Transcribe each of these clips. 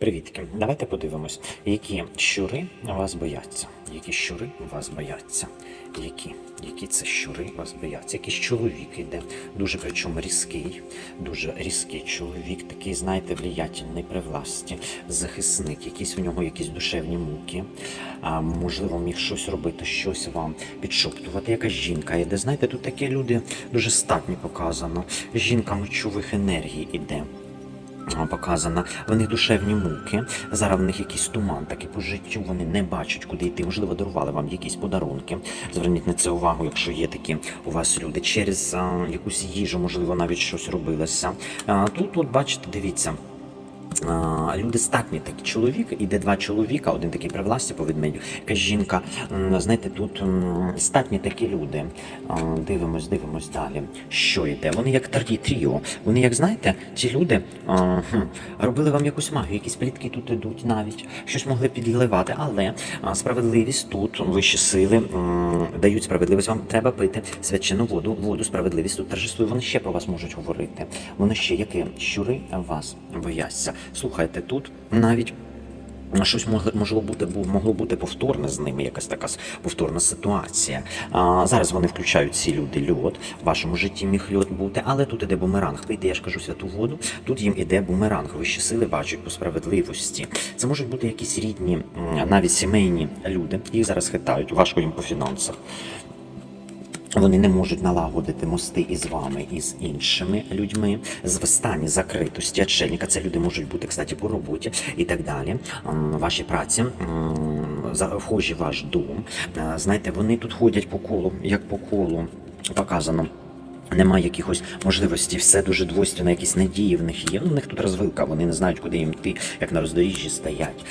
Привітки. Давайте подивимось, які щури вас бояться. Які щури вас бояться. Які? Які це щури вас бояться? Якийсь чоловік іде, дуже причому різкий, дуже різкий чоловік, такий, знаєте, влиятельний при власті, захисник, якісь в нього якісь душевні муки. А, можливо, міг щось робити, щось вам підшоптувати. Якась жінка іде. Знаєте, тут такі люди дуже статні показано. Жінка мочових енергій іде показана. В них душевні муки. Зараз в них якийсь туман, такий по життю. Вони не бачать, куди йти. Можливо, дарували вам якісь подарунки. Зверніть на це увагу, якщо є такі у вас люди. Через а, якусь їжу, можливо, навіть щось робилося. А, тут, от бачите, дивіться. Люди статні такі чоловік, іде два чоловіка, один такий при власті по ведмедю, якась жінка. Знаєте, тут статні такі люди. Дивимось, дивимось далі. Що йде? Вони як тарі тріо. Вони, як знаєте, ці люди робили вам якусь магію, якісь плітки тут ідуть навіть, щось могли підливати, але справедливість тут, вищі сили дають справедливість. Вам треба пити свячену воду, воду, справедливість тут торжествує. Вони ще про вас можуть говорити. Вони ще які щури вас бояться. Слухайте, тут навіть. Щось могло, бути могло бути повторне з ними, якась така повторна ситуація. А, зараз вони включають ці люди льот. В вашому житті міг льот бути, але тут іде бумеранг. Пийте, я ж кажу святу воду. Тут їм іде бумеранг. Вищі сили бачать по справедливості. Це можуть бути якісь рідні, навіть сімейні люди. Їх зараз хитають. Важко їм по фінансах. Вони не можуть налагодити мости із вами і з іншими людьми з стані закритості отшельника. Це люди можуть бути, кстати, по роботі і так далі. Ваші праці вхожі ваш дом. Е, Знаєте, вони тут ходять по колу, як по колу показано. Немає якихось можливостей, все дуже двойственно, якісь надії в них є. Ну, в них тут розвилка, вони не знають, куди їм йти, як на роздоріжжі стоять.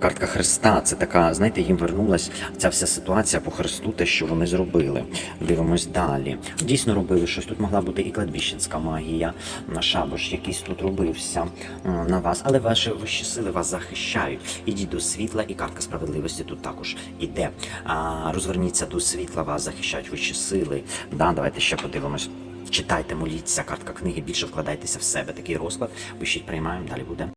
Картка Христа це така, знаєте, їм вернулась ця вся ситуація по Христу, те, що вони зробили. Дивимось далі. Дійсно робили щось. Тут могла бути і кладбищенська магія, на шабаш якийсь тут робився на вас, але ваші вищі сили вас захищають. Ідіть до світла, і картка справедливості тут також іде. А, розверніться до світла, вас захищають вищі сили. Да, давайте ще подивимось. Читайте, моліться, картка книги, більше вкладайтеся в себе. Такий розклад. Пишіть, приймаємо, далі буде.